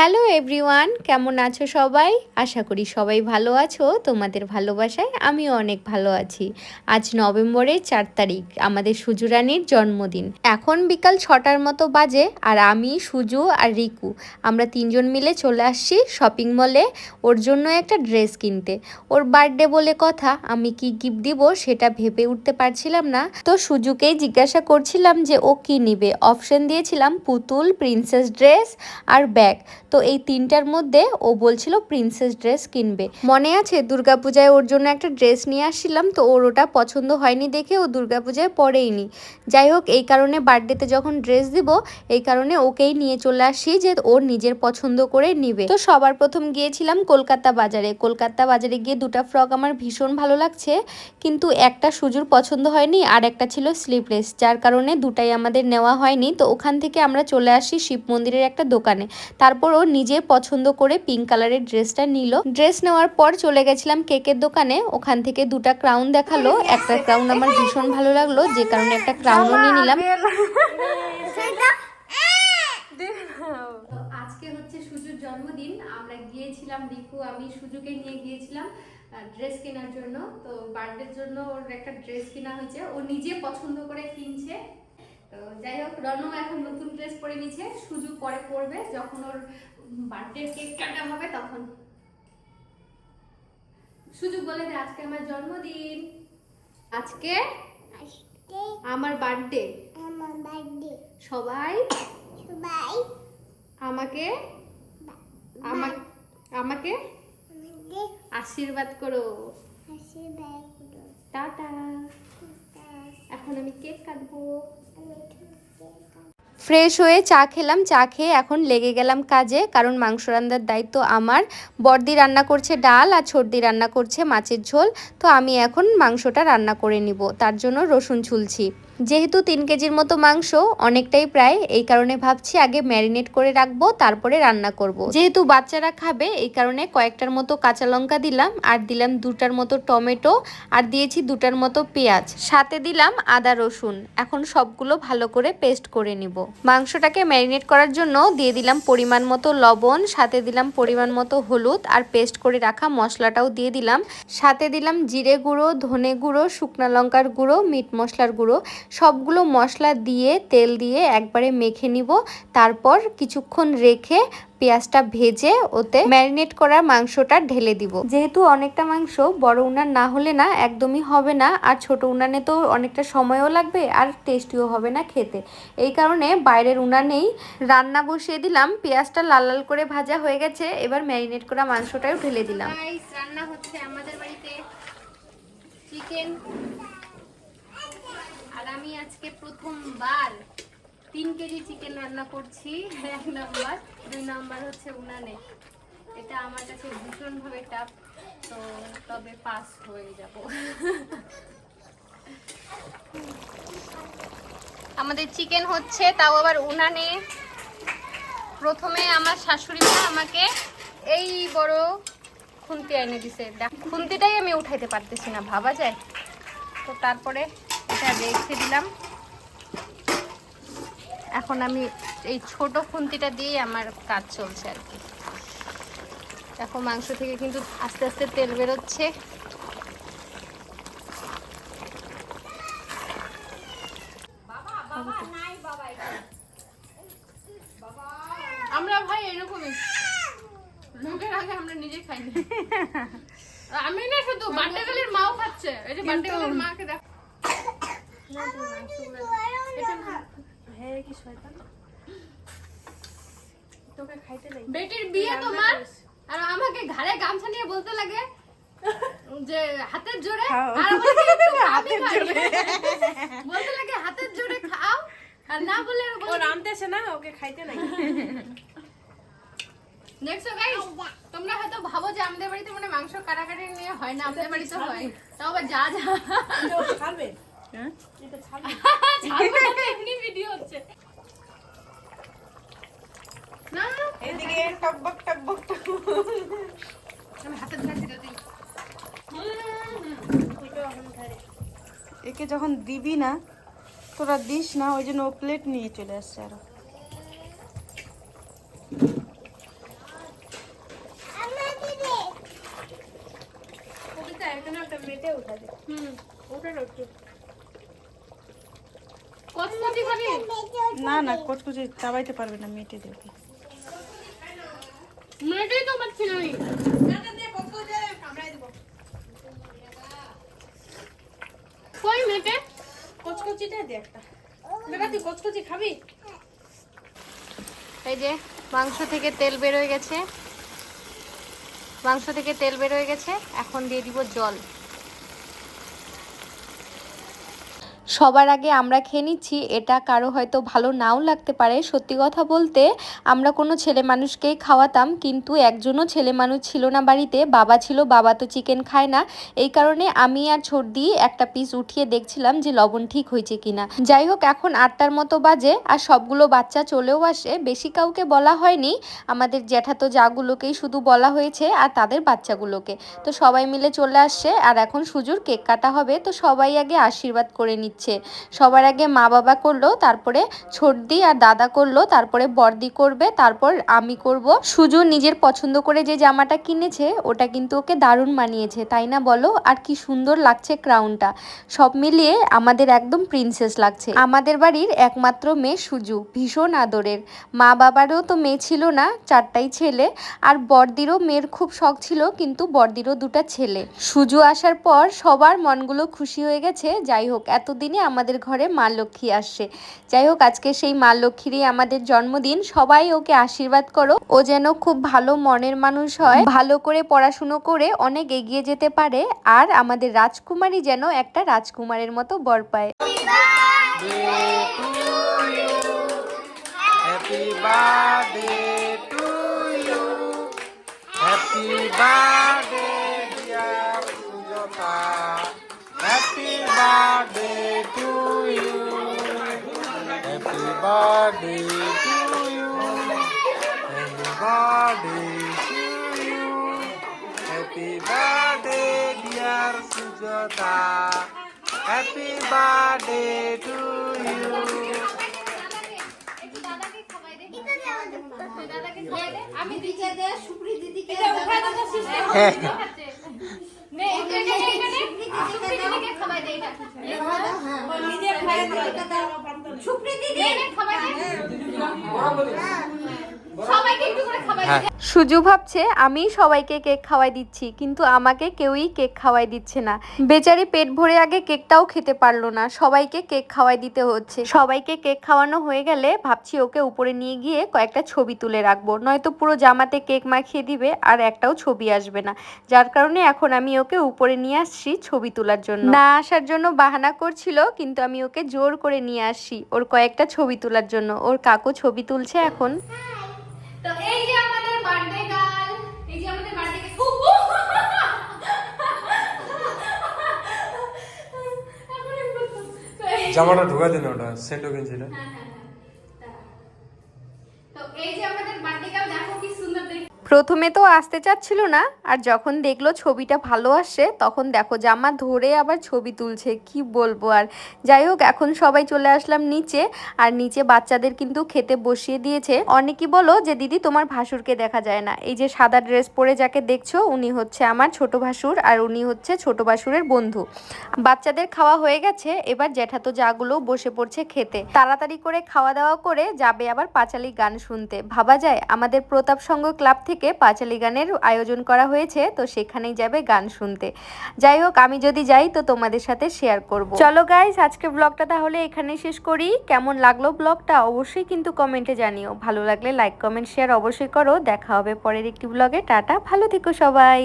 Hello everyone, কেমন আছো সবাই? আশা করি সবাই ভালো আছো, তোমাদের ভালোবাসায় আমিও অনেক ভালো আছি। আজ নভেম্বরের চার তারিখ, আমাদের সুজু রানীর জন্মদিন। এখন বিকাল ছটার মতো বাজে আর আমি, সুজু আর রিকু, আমরা তিনজন মিলে চলে আসছি শপিং মলে ওর জন্য একটা ড্রেস কিনতে। ওর বার্থডে বলে কথা, আমি কি গিফট দিব সেটা ভেবে উঠতে পারছিলাম না। তো সুজুকেই জিজ্ঞাসা করছিলাম যে ও কি নিবে। অপশন দিয়েছিলাম পুতুল প্রিন্সেস ড্রেস আর ব্যাগ তো এই তিনটার মধ্যে ও বলছিল প্রিন্সেস ড্রেস কিনবে। মনে আছে দুর্গাপূজায় ওর জন্য একটা ড্রেস নিয়ে আসছিলাম, তো ওর ওটা পছন্দ হয়নি দেখে ও দুর্গাপূজায় পরেইনি। যাই হোক, এই কারণে বার্থডেতে যখন ড্রেস দিব, এই কারণে ওকেই নিয়ে চলে আসি যে ওর নিজের পছন্দ করে নিবে। তো সবার প্রথম গিয়েছিলাম কলকাতা বাজারে। কলকাতা বাজারে গিয়ে দুটা ফ্রক আমার ভীষণ ভালো লাগছে, কিন্তু একটা সুজুর পছন্দ হয়নি আর একটা ছিল স্লিভলেস যার কারণে দুটাই আমাদের নেওয়া হয়নি। তো ওখান থেকে আমরা চলে আসি শিব মন্দিরের একটা দোকানে। তারপর নিজে পছন্দ করে পিঙ্ক কালারের ড্রেসটা নিল। ড্রেস নেওয়ার পর চলে গেছিলাম কেকের দোকানে। ওখান থেকে দুটা ক্রাউন দেখাল। একটা ক্রাউন আমার ভীষণ ভালো লাগল যে কারণে একটা ক্রাউনও নিয়ে নিলাম। আজকে হচ্ছে সুজুর জন্মদিন। আমরা গিয়েছিলাম রিকু আমি সুজুকে নিয়ে গিয়েছিলাম ড্রেস কেনার জন্য। তো বার্থডের জন্য ওর একটা ড্রেস কেনা হয়েছে। ও নিজে পছন্দ করে কিনছে। তো যাই হোক রনও এখন নতুন ড্রেস পরে নিচ্ছে সুজু পরে পরবে যখন ওর বার্থডে কেক কাটা হবে তখন। সুযোগ বলে দে আজকে আমার জন্মদিন। আজকে আমার বার্থডে আমার বার্থডে সবাই সবাই আমাকে আমাকে আশীর্বাদ করো। আশীর্বাদ করো। টাটা। এখন আমি কেক কাটবো। ফ্রেশ হয়ে চা খেলাম, চা খেয়ে এখন লেগে গেলাম কাজে, কারণ মাংস রান্নার দায়িত্ব আমার। বর্দি রান্না করছে ডাল আর ছর্দি রান্না করছে মাছের ঝোল, তো আমি এখন মাংসটা রান্না করে নিব, তার জন্য রসুন ছুলছি। যেহেতু তিন কেজির মতো মাংস, অনেকটাই প্রায়, এই কারণে ভাবছি আগে ম্যারিনেট করে রাখব, তারপরে রান্না করব। যেহেতু বাচ্চারা খাবে, এই কারণে কয়েকটার মতো কাঁচা লঙ্কা দিলাম, আর দিলাম দুটার মতো টমেটো, আর দিয়েছি দুটার মতো পেঁয়াজ। সাথে দিলাম আদা, রসুন। এখন সবগুলো ভালো করে পেস্ট করে নিব। মাংসটাকে ম্যারিনেট করার জন্য দিয়ে দিলাম পরিমাণ মতো লবণ, সাথে দিলাম পরিমাণ মতো হলুদ, আর পেস্ট করে রাখা মশলাটাও দিয়ে দিলাম। সাথে দিলাম জিরে গুঁড়ো, ধনে গুঁড়ো, শুকনো লঙ্কার গুঁড়ো, মিট মশলার গুঁড়ো। সবগুলো মশলা দিয়ে, তেল দিয়ে একবারে মেখে নিব। তারপর কিছুক্ষণ রেখে পেঁয়াজটা ভেজে ওতে ম্যারিনেট করা মাংসটা ঢেলে দিব। যেহেতু অনেকটা মাংস, বড় উনান না হলে না একদমই হবে না। আর ছোট উনানে তো অনেকটা সময়ও লাগবে আর টেস্টিও হবে না খেতে। এই কারণে বাইরের উনানেই রান্না বসিয়ে দিলাম। পেঁয়াজটা লাল লাল করে ভাজা হয়ে গেছে। এবার ম্যারিনেট করা মাংসটাও ঢেলে দিলাম। রান্না হচ্ছে আমাদের বাড়িতে। চিকেন আমি আজকে প্রথমবার তিন কেজি চিকেন রান্না করছি। এক নাম্বার। দুই নাম্বার হচ্ছে উনানে। এটা আমার কাছে ভীষণভাবে টাফ তো তবে পাস হয়ে যাব। আমাদের চিকেন হচ্ছে তাও আবার উনানে। প্রথমে আমার শাশুড়ি মা আমাকে এই বড় খুন্তি এনে দিছে। দেখ, খুন্তিটাই আমি উঠাইতে পারতেছি না, ভাবা যায়? তো তারপরে এটা রেখে দিলাম। এখন আমি এই ছোট খুন্তিটা দিয়েই আমার কাজ চলছে আর কি। দেখো মাংস থেকে কিন্তু আস্তে আস্তে তেল বেরোচ্ছে। আমরা ভাই এরকমই। লোকের আগে আমরা নিজে খাইনি। আমি না শুধু বান্ডাগালের মাও খাচ্ছে। এই যে বান্ডাগালের মাকে দেখ। বেটির বিয়ে তোমার? আর আমাকে ঘাড়ে গামছা নিয়ে বলতে লাগে যে হাতের জোরে আর আমাকে একটু বলতে লাগে হাতের জোরে খাও আর না বলে ও রামতেছে না ওকে খাইতে নাই। দেখছ গাইস তোমরা হয়তো ভাবো যে আমাদের বাড়িতে মানে মাংস কাটাকাটি নিয়ে হয় না আমাদের বাড়িতে হয়। তাও আবার যা যা। ছাড়বে এটা ওকে যখন দিবি না তোরা দিস না ওই জন্য ও প্লেট নিয়ে চলে আসছে আরও। না না কচকুচি চাবাইতে পারবে না মেটে দেবে মেটেই তো পাচ্ছি না কই মেটে কচকচিটা দে একটা। বেটা তুই কচকচি খাবি? এই যে মাংস থেকে তেল বের হয়ে গেছে। মাংস থেকে তেল বের হয়ে গেছে। এখন দিয়ে দিব জল। সবার আগে আমরা খেয়ে নিচ্ছি। এটা কারও হয়তো ভালো নাও লাগতে পারে। সত্যি কথা বলতে, আমরা কোনো ছেলে মানুষকেই খাওয়াতাম, কিন্তু একজনও ছেলে মানুষ ছিল না বাড়িতে। বাবা ছিল, বাবা তো চিকেন খায় না। এই কারণে আমি আর ছোটদি একটা পিস উঠিয়ে দেখছিলাম যে লবণ ঠিক হয়েছে কিনা। যাই হোক, এখন আটটার মতো বাজে আর সবগুলো বাচ্চা চলেও আসে। বেশি কাউকে বলা হয়নি। আমাদের জ্যাঠাতো যাগুলোকেই শুধু বলা হয়েছে আর তাদের বাচ্চাগুলোকে। তো সবাই মিলে চলে আসছে আর এখন সুজুর কেক কাটা হবে। তো সবাই আগে আশীর্বাদ করে নিচ্ছে। সবার আগে মা বাবা করল, তারপরে ছোটদি আর দাদা করল, তারপরে বর্দি করবে, তারপর আমি করব। সুজু নিজের পছন্দ করে যে জামাটা কিনেছে, ওটা কিন্তু ওকে দারুণ মানিয়েছে, তাই না বলো? আর কি সুন্দর লাগছে ক্রাউনটা সব মিলিয়ে আমাদের একদম প্রিন্সেস লাগছে। আমাদের বাড়ির একমাত্র মেয়ে সুজু, ভীষণ আদরের। মা বাবারও তো মেয়ে ছিল না, চারটাই ছেলে। আর বর্দিরও মেয়ের খুব শখ ছিল, কিন্তু বর্দিরও দুটা ছেলে। সুজু আসার পর সবার মনগুলো খুশি হয়ে গেছে। যাই হোক, এতদিনে আমাদের ঘরে মা লক্ষ্মী আসছে যাই হোক আজকে সেই মা লক্ষ্মীরই আমাদের জন্মদিন। সবাই ওকে আশীর্বাদ করো। ও যেন খুব ভালো মনের মানুষ হয় ভালো করে পড়াশুনো করে অনেক এগিয়ে যেতে পারে আর আমাদের রাজকুমারী যেন একটা রাজকুমারের মতো বর পায়। Happy birthday to you. Happy birthday, birthday to you. Happy birthday to you. Happy birthday to you. Happy birthday, dear Sujata. Happy birthday to you. আমি দিকে দে সুপ্রি দিদিকে হ্যাঁ সুপ্রি দিদি নে খাওয়াই দে সবাইকে একটু করে খাওয়াই দে সুজু ভাবছে আমি সবাইকে কেক খাওয়াই দিচ্ছি কিন্তু আমাকে কেউই কেক খাওয়াই দিচ্ছে না। বেচারি পেট ভরে আগে কেকটাও খেতে পারল না। সবাইকে কেক খাওয়াই দিতে হচ্ছে। সবাইকে কেক খাওয়ানো হয়ে গেলে ভাবছি ওকে উপরে নিয়ে গিয়ে কয়েকটা ছবি তুলে রাখব। নয়তো পুরো জামাতে কেক মাখিয়ে দিবে আর একটাও ছবি আসবে না। যার কারণে এখন আমি ওকে উপরে নিয়ে আসছি ছবি তোলার জন্য। না আসার জন্য বাহানা করছিল কিন্তু আমি ওকে জোর করে নিয়ে আসছি ওর কয়েকটা ছবি তোলার জন্য। ওর কাকু ছবি তুলছে এখন। তো এই যে আমাদের বার্থডে গার্ল এই যে আমাদের বার্থডে জামাটা ঢুকা দিন ওটা সেন্টো কিনছিল তো এই যে আমাদের বার্থডে গার্ল দেখো কি সুন্দর প্রথমে তো আসতে চাচ্ছিল না, আর যখন দেখল ছবিটা ভালো আসছে, তখন দেখো জামা ধরে আবার ছবি তুলছে, কি বলব আর। যাই হোক, এখন সবাই চলে আসলাম নিচে, আর নিচে বাচ্চাদের কিন্তু খেতে বসিয়ে দিয়েছে। অনেকেই বলো যে, দিদি, তোমার ভাসুরকে দেখা যায় না। এই যে সাদা ড্রেস পরে যাকে দেখছ, উনি হচ্ছে আমার ছোট ভাসুর, আর উনি হচ্ছে ছোট ভাসুরের বন্ধু। বাচ্চাদের খাওয়া হয়ে গেছে, এবার জ্যাঠাতো যাগুলো বসে পড়ছে খেতে। তাড়াতাড়ি করে খাওয়া দাওয়া করে যাবে আবার পাঁচালি গান শুনতে। ভাবা যায়, আমাদের প্রতাপ সংঘ ক্লাব থেকে পাঁচালি গানের আয়োজন করা হয়েছে, তো সেখানেই যাবে গান শুনতে। যাই হোক, আমি যদি যাই, তো তোমাদের সাথে শেয়ার করব। চলো গাইস আজকে ব্লগটা তাহলে এখানে শেষ করি। কেমন লাগল ব্লগটা অবশ্যই কিন্তু কমেন্টে জানিও। ভালো লাগলে লাইক কমেন্ট শেয়ার অবশ্যই করো। দেখা হবে পরের একটি ব্লগে টাটা, ভালো থেকো সবাই।